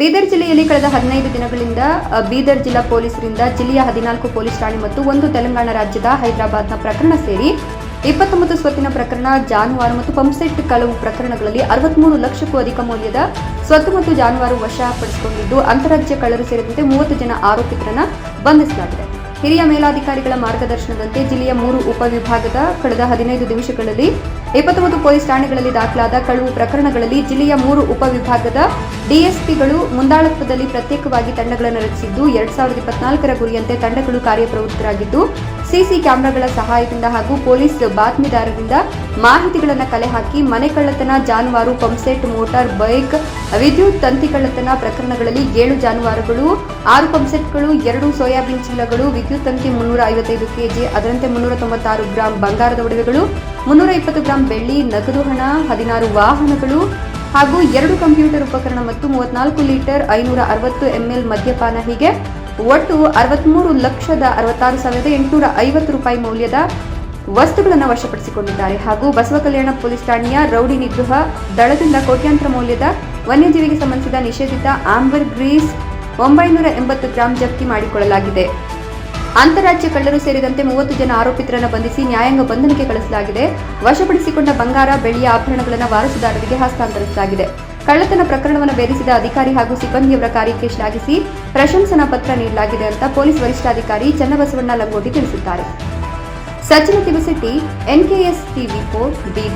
ಬೀದರ್ ಜಿಲ್ಲೆಯಲ್ಲಿ ಕಳೆದ ಹದಿನೈದು ದಿನಗಳಿಂದ ಬೀದರ್ ಜಿಲ್ಲಾ ಪೊಲೀಸರಿಂದ ಜಿಲ್ಲೆಯ ಹದಿನಾಲ್ಕು ಪೊಲೀಸ್ ಠಾಣೆ ಮತ್ತು ಒಂದು ತೆಲಂಗಾಣ ರಾಜ್ಯದ ಹೈದರಾಬಾದ್ನ ಪ್ರಕರಣ ಸೇರಿ ಇಪ್ಪತ್ತೊಂಬತ್ತು ಸ್ವತ್ತಿನ ಪ್ರಕರಣ, ಜಾನುವಾರು ಮತ್ತು ಪಂಪ್ಸೆಟ್ ಕಳವು ಪ್ರಕರಣಗಳಲ್ಲಿ ಅರವತ್ಮೂರು ಲಕ್ಷಕ್ಕೂ ಅಧಿಕ ಮೌಲ್ಯದ ಸ್ವತ್ತು ಮತ್ತು ಜಾನುವಾರು ವಶಪಡಿಸಿಕೊಂಡಿದ್ದು ಅಂತಾರಾಜ್ಯ ಕಳ್ಳರು ಸೇರಿದಂತೆ ಮೂವತ್ತು ಜನ ಆರೋಪಿತರನ್ನ ಬಂಧಿಸಲಾಗಿದೆ. ಹಿರಿಯ ಮೇಲಾಧಿಕಾರಿಗಳ ಮಾರ್ಗದರ್ಶನದಂತೆ ಜಿಲ್ಲೆಯ ಮೂರು ಉಪವಿಭಾಗದ ಕಳೆದ ಹದಿನೈದು ದಿವಸಗಳಲ್ಲಿ ಎಪ್ಪತ್ತೊಂಬತ್ತು ಪೊಲೀಸ್ ಠಾಣೆಗಳಲ್ಲಿ ದಾಖಲಾದ ಕಳುವು ಪ್ರಕರಣಗಳಲ್ಲಿ ಜಿಲ್ಲೆಯ ಮೂರು ಉಪವಿಭಾಗದ ಡಿಎಸ್ಪಿಗಳು ಮುಂದಾಳತ್ವದಲ್ಲಿ ಪ್ರತ್ಯೇಕವಾಗಿ ತಂಡಗಳನ್ನು ರಚಿಸಿದ್ದು, ಎರಡ್ ಸಾವಿರದ ಇಪ್ಪತ್ನಾಲ್ಕರ ಗುರಿಯಂತೆ ತಂಡಗಳು ಕಾರ್ಯಪ್ರವೃತ್ತರಾಗಿದ್ದು, ಸಿಸಿ ಕ್ಯಾಮೆರಾಗಳ ಸಹಾಯದಿಂದ ಹಾಗೂ ಪೊಲೀಸ್ ಬಾತ್ಮೀದಾರರಿಂದ ಮಾಹಿತಿಗಳನ್ನು ಕಲೆ ಹಾಕಿ ಮನೆ ಕಳ್ಳತನ, ಜಾನುವಾರು, ಪಂಪ್ಸೆಟ್, ಮೋಟಾರ್, ಬೈಕ್ ವಿದ್ಯುತ್ ತಂತಿ ಕಳ್ಳತನ ಪ್ರಕರಣಗಳಲ್ಲಿ ಏಳು ಜಾನುವಾರುಗಳು, ಆರು ಪಂಪ್ಸೆಟ್ಗಳು, ಎರಡು ಸೋಯಾಬೀನ್ ಚೀಲಗಳು, ವಿದ್ಯುತ್ ತಂತಿ ಮುನ್ನೂರ ಐವತ್ತೈದು ಕೆಜಿ, ಅದರಂತೆ ಮುನ್ನೂರ ತೊಂಬತ್ತಾರು ಗ್ರಾಂ ಬಂಗಾರದ ಒಡವೆಗಳು, ಮುನ್ನೂರ ಇಪ್ಪತ್ತು ಗ್ರಾಂ ಬೆಳ್ಳಿ, ನಗದು ಹಣ, ಹದಿನಾರು ವಾಹನಗಳು ಹಾಗೂ ಎರಡು ಕಂಪ್ಯೂಟರ್ ಉಪಕರಣ ಮತ್ತು ಮೂವತ್ನಾಲ್ಕು ಲೀಟರ್ ಐನೂರ ಅರವತ್ತು ಎಂಎಲ್ ಮದ್ಯಪಾನ. ಹೀಗೆ ಒಟ್ಟು ಅರವತ್ಮೂರು ಲಕ್ಷದ ಅರವತ್ತಾರು ಸಾವಿರದ ಎಂಟುನೂರ ಐವತ್ತು ರೂಪಾಯಿ ಮೌಲ್ಯದ ವಸ್ತುಗಳನ್ನು ವಶಪಡಿಸಿಕೊಂಡಿದ್ದಾರೆ ಹಾಗೂ ಬಸವ ಕಲ್ಯಾಣ ಪೊಲೀಸ್ ಠಾಣೆಯ ರೌಡಿ ನಿಗ್ರಹ ದಳದಿಂದ ಕೋಟ್ಯಾಂತರ ಮೌಲ್ಯದ ವನ್ಯಜೀವಿಗೆ ಸಂಬಂಧಿಸಿದ ನಿಷೇಧಿತ ಆಂಬರ್ ಗ್ರೀಸ್ ಒಂಬೈನೂರ ಎಂಬತ್ತು ಗ್ರಾಂ ಜಪ್ತಿ ಮಾಡಿಕೊಳ್ಳಲಾಗಿದೆ. ಅಂತಾರಾಜ್ಯ ಕಳ್ಳರು ಸೇರಿದಂತೆ ಮೂವತ್ತು ಜನ ಆರೋಪಿತರನ್ನು ಬಂಧಿಸಿ ನ್ಯಾಯಾಂಗ ಬಂಧನಕ್ಕೆ ಕಳಿಸಲಾಗಿದೆ. ವಶಪಡಿಸಿಕೊಂಡ ಬಂಗಾರ, ಬೆಳ್ಳಿಯ ಆಭರಣಗಳನ್ನು ವಾರಸುದಾರರಿಗೆ ಹಸ್ತಾಂತರಿಸಲಾಗಿದೆ. ಕಳ್ಳತನ ಪ್ರಕರಣವನ್ನು ಬೇಧಿಸಿದ ಅಧಿಕಾರಿ ಹಾಗೂ ಸಿಬ್ಬಂದಿಯವರ ಕಾರ್ಯಕ್ಕೆ ಶ್ಲಾಘಿಸಿ ಪ್ರಶಂಸನಾ ಪತ್ರ ನೀಡಲಾಗಿದೆ ಅಂತ ಪೊಲೀಸ್ ವರಿಷ್ಠಾಧಿಕಾರಿ ಚನ್ನಬಸವಣ್ಣ ಲಂಗೋಟಿ ತಿಳಿಸಿದ್ದಾರೆ. Sachin Tirusetti NKS TV four Bidar